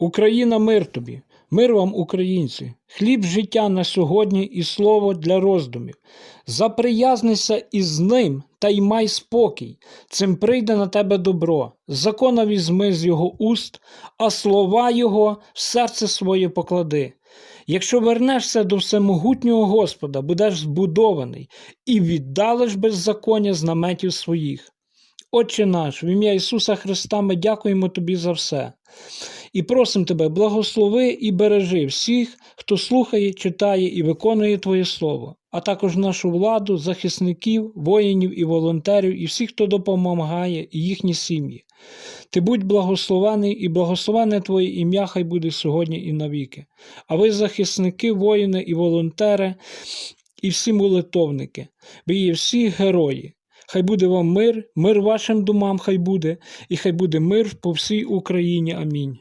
Україна, мир тобі, мир вам, українці, хліб життя на сьогодні і слово для роздумів. Заприязнися із ним та й май спокій, цим прийде на тебе добро. Закона візьми з його уст, а слова його в серце своє поклади. Якщо вернешся до всемогутнього Господа, будеш збудований і віддалиш беззаконня з наметів своїх. Отче наш, в ім'я Ісуса Христа, ми дякуємо Тобі за все. І просимо Тебе, благослови і бережи всіх, хто слухає, читає і виконує Твоє Слово, а також нашу владу, захисників, воїнів і волонтерів, і всіх, хто допомагає, і їхні сім'ї. Ти будь благословений, і благословене Твоє ім'я хай буде сьогодні і навіки. А ви, захисники, воїни і волонтери, і всі молитовники, ви є всі герої. Хай буде вам мир, мир вашим домам хай буде, і хай буде мир по всій Україні. Амінь.